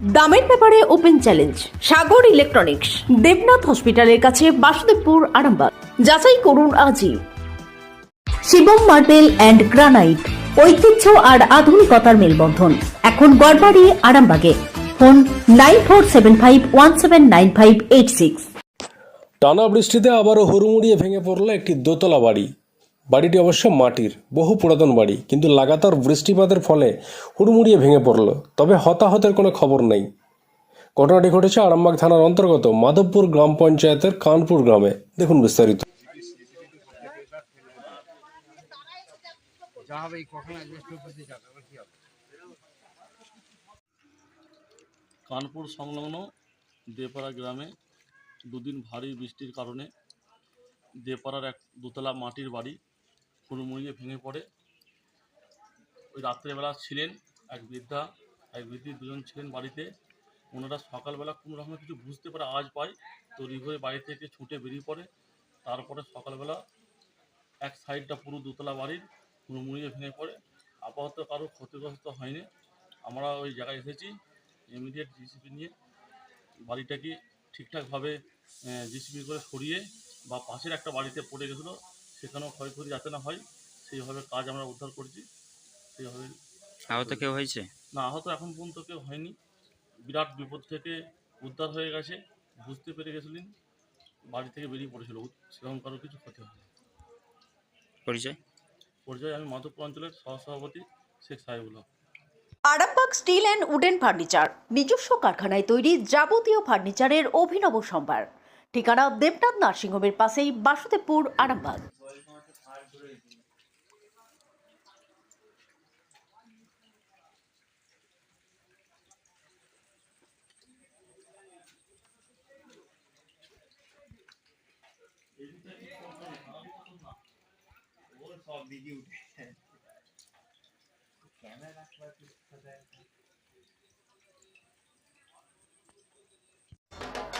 দামের ব্যাপারে open challenge, Sagar electronics, Debnath হসপিটালের কাছে বাসুদেবপুর, আরামবাগ। যাচাই করুন আজই। শিবম মার্বেল অ্যান্ড গ্রানাইট, ঐতিহ্য আর আধুনিকতার মেলবন্ধন। এখন গড়বাড়ি, আরামবাগে। Phone nine four seven five one seven nine five eight six. টানা বৃষ্টিতে আবারও হুড়মুড়িয়ে ভেঙে পড়ল একটি দোতলা বাড়ি। বাড়িটি অবশ্য মাটির বহু পুরাতন বাড়ি কিন্তু লাগাতার বৃষ্টিপাতের ফলে হুড়মুড়িয়ে ভেঙে পড়ল তবে হতাহতের কোনো খবর নেই। ঘটনাটি ঘটেছে আরামবাগ থানার অন্তর্গত মাধবপুর গ্রাম পঞ্চায়েতের কানপুর গ্রামে। দেখুন বিস্তারিত। কানপুর সংলগ্ন দেপাড়া গ্রামে দুদিন ভারী বৃষ্টির কারণে দেপাড়ার এক দোতলা মাটির বাড়ি হুড়মুড়িয়ে ভেঙে পড়ে। ওই রাত্রেবেলা ছিলেন এক বৃদ্ধা, এক বৃদ্ধি দুজন ছিলেন বাড়িতে। ওনারা সকালবেলা কোনো রকমের কিছু বুঝতে পারে আওয়াজ পায় তৈরি হয়ে বাড়ি থেকে ছুটে বেরিয়ে পড়ে। তারপরে সকালবেলা এক সাইডটা পুরো দোতলা বাড়ির হুড়মুড়িয়ে ভেঙে পড়ে। আপাতত কারও ক্ষতিগ্রস্ত হয়নি। আমরা ওই জায়গায় এসেছি ইমিডিয়েট জিসিপি নিয়ে বাড়িটাকে ঠিকঠাকভাবে জিসিপি করে সরিয়ে বা পাশের একটা বাড়িতে পড়ে গেছিল। সেখানেও ক্ষয়ক্ষতি যাতে না হয় সেইভাবে কাজ আমরা উদ্ধার করছি। সেইভাবে আহত কেউ হয়েছে? না আহত এখন পর্যন্ত কেউ হয়নি। বিরাট বিপদ থেকে উদ্ধার হয়ে গেছে বুঝতে পেরে গেছিলেন বাড়ি থেকে বেরিয়ে পড়েছিল সেরকম কারও কিছু ক্ষতি হয়নি। পরিচয়? পরিচয় আমি মাধবপুর অঞ্চলের সহসভাপতি Sheikh Sahebul Haque. Arambagh steel and wooden furniture নিজস্ব কারখানায় তৈরি যাবতীয় ফার্নিচারের অভিনব সম্ভার। ঠিকানা দেবনাথ নার্সিংহোমের পাশেই বাসুদেবপুর আরামবাগ।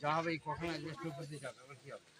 যা হবে এই কখন অ্যাডজাস্ট করতে যাবে আবার কি হবে?